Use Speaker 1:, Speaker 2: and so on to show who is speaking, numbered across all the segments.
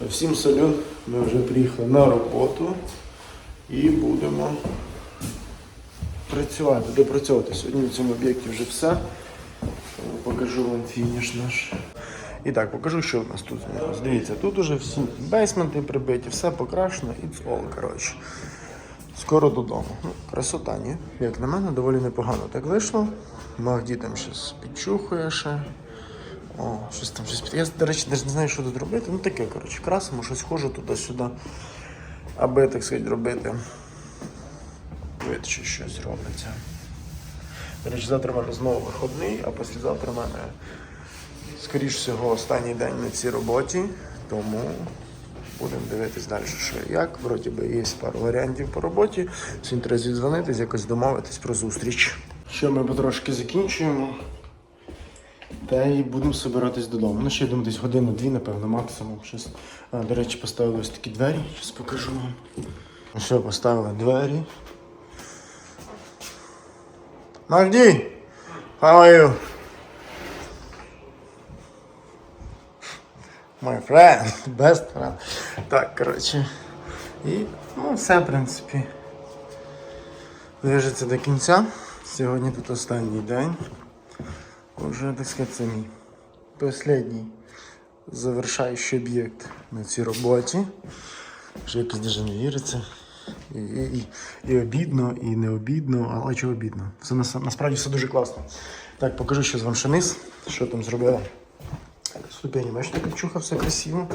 Speaker 1: Всім салют, ми вже приїхали на роботу і будемо працювати, допрацьовувати. Сьогодні на цьому об'єкті вже все. Покажу вам фініш наш. І так, покажу, що у нас тут. Дивіться, тут уже всі бейсменти прибиті, все покрашено і all, коротше. Скоро додому. Ну, красота, ні? Як на мене, доволі непогано так вийшло. Магді там щось підчухує ще. О, щось там щось під. Я, до речі, навіть не знаю, що тут робити. Ну таке, коротше, красимо, щось хожу туди-сюди, аби, так сказати, робити. Вид, що щось робиться. До речі, завтра в мене знову виходний, а післязавтра в мене, скоріш всього, останній день на цій роботі, тому будемо дивитись далі, що як. Вроді би є пару варіантів по роботі. Сьогодні треба зідзвонитись, якось домовитись про зустріч. Що ми потрошки закінчуємо. Та й будемо збиратись додому. Ну, ще я десь годину-дві, напевно, максимум. Щас, а, до речі, поставили ось такі двері. Зараз покажу вам. Ну що, поставили двері. Магді! How are you? My friend, best friend. Так, коротше. І ну, все, в принципі. Движеться до кінця. Сьогодні тут останній день. Уже, так сказати, це мій последній завершаючий об'єкт на цій роботі. Вже якось даже не віриться. І, і, і, обідно, і не обідно, але чого обідно. Все нас, насправді все дуже класно. Так, покажу ще з вам ще що там зробила. Ступені, бачите, ключуха, все красиво.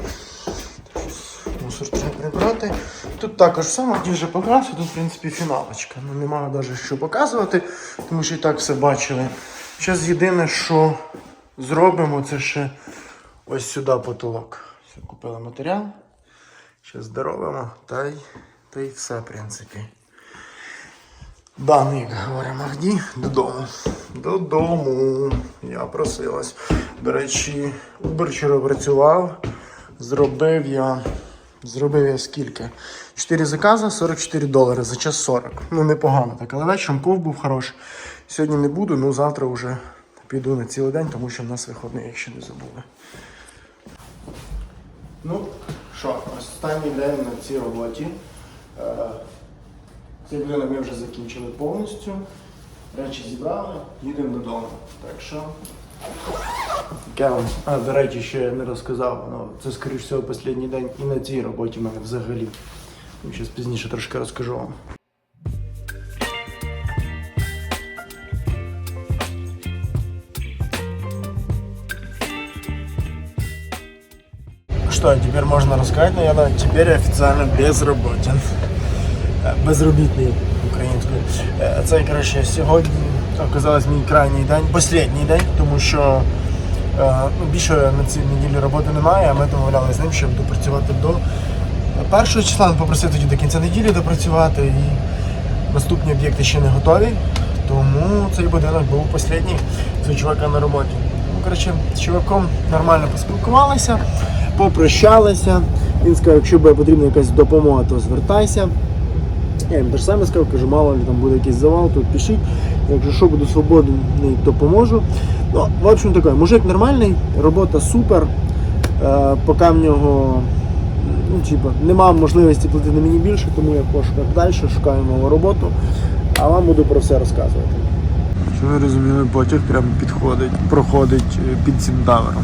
Speaker 1: Мусор треба прибрати. Тут також само, де вже покрасив, тут в принципі фіналочка. Ну немає навіть що показувати, тому що і так все бачили. Зараз єдине, що зробимо, це ще ось сюди потолок. Все, купили матеріал. Зараз доробимо та й, та й все, в принципі. Даний, як говорить Махді, додому. Додому. Я просилась. До речі, Uber вчора працював. Зробив я. Зробив я скільки? 4 закази, 44 долари за час 40. Ну, непогано так. Але вечором ков був хороший. Сьогодні не буду, ну завтра вже піду на цілий день, тому що в нас виходний, якщо не забули. Ну, що, останній день на цій роботі. Е, Цей будинок ми вже закінчили повністю. Речі зібрали, їдемо додому. Так що. Я вам, а, до речі, ще не розказав, ну, це, скоріш всього, останній день і на цій роботі в мене взагалі. Зараз пізніше трошки розкажу вам. Что, теперь можно рассказать, наверное, теперь официально безработен. Е, Безробітний українською. Е, Це, коротше, сьогодні оказалось мій крайній день, останній день, тому що е, ну, більше на цій неділі роботи немає, а ми домовлялися з ним, щоб допрацювати до першого числа. Він попросив тоді до кінця неділі допрацювати і наступні об'єкти ще не готові. Тому цей будинок був останній з чувака на роботі. Ну, коротше, з чуваком нормально поспілкувалися, попрощалися. Він сказав, якщо буде потрібна якась допомога, то звертайся. Я їм те ж саме сказав, кажу, мало ли там буде якийсь завал, то пишіть. Якщо що буду свободний, то допоможу. Ну, в общем таке, мужик нормальний, робота супер. Е, поки в нього ну, типу, нема можливості платити мені більше, тому я пошукав далі, шукаю нову роботу, а вам буду про все розказувати. Що ви розуміли, потяг прямо підходить, проходить е, під цим тавером.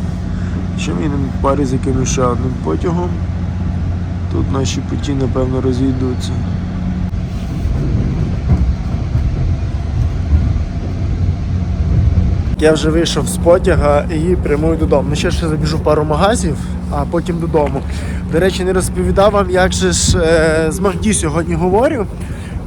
Speaker 1: Ще ми парі з якимось ще одним потягом. Тут наші путі, напевно, розійдуться. Я вже вийшов з потяга і прямую додому. Ну ще ще забіжу пару магазів, а потім додому. До речі, не розповідав вам, як же ж е, з Магді сьогодні говорю.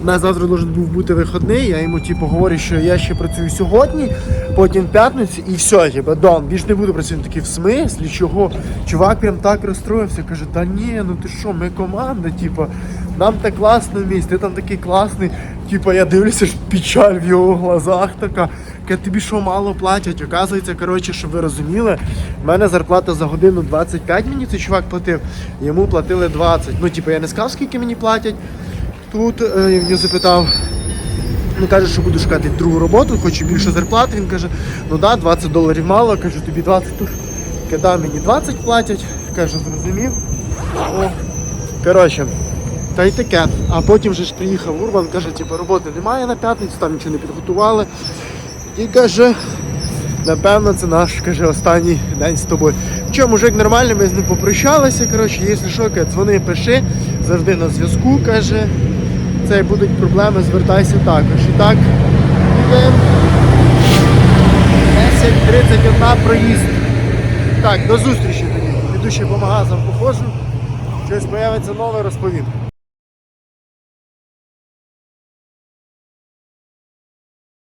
Speaker 1: У нас завтра должен був бути вихідний, я йому типу, говорю, що я ще працюю сьогодні, потім п'ятницю і все, типу, Дон, більш не буду працювати. Такий в смислі, чого? Чувак прям так розстроївся, каже, та ні, ну ти що, ми команда, типу, нам так класно місць, ти там такий класний. Типа я дивлюся, печаль в його глазах така. Каже, тобі що мало платять? Оказується, коротше, щоб ви розуміли, в мене зарплата за годину 25 мені цей чувак платив, йому платили 20. Ну, типу, я не сказав, скільки мені платять. Тут е, я в запитав, ну каже, що буду шукати другу роботу, хочу більше зарплати. Він каже, ну да, 20 доларів мало, кажу, тобі 20 тут. Каже, да, мені 20 платять. Кажу, зрозумів. О, коротше, та й таке. А потім же ж приїхав Урбан, каже, типу, роботи немає на п'ятницю, там нічого не підготували. І каже, напевно, це наш каже, останній день з тобою. Що, мужик нормальний, ми з ним попрощалися. Коротше, якщо що, каже, дзвони, пиши, завжди на зв'язку, каже. Це будуть проблеми, звертайся також. І так, 10.31 проїзд. Так, до зустрічі тоді. Піду ще по магазам походжу. Щось появиться нове, розповім.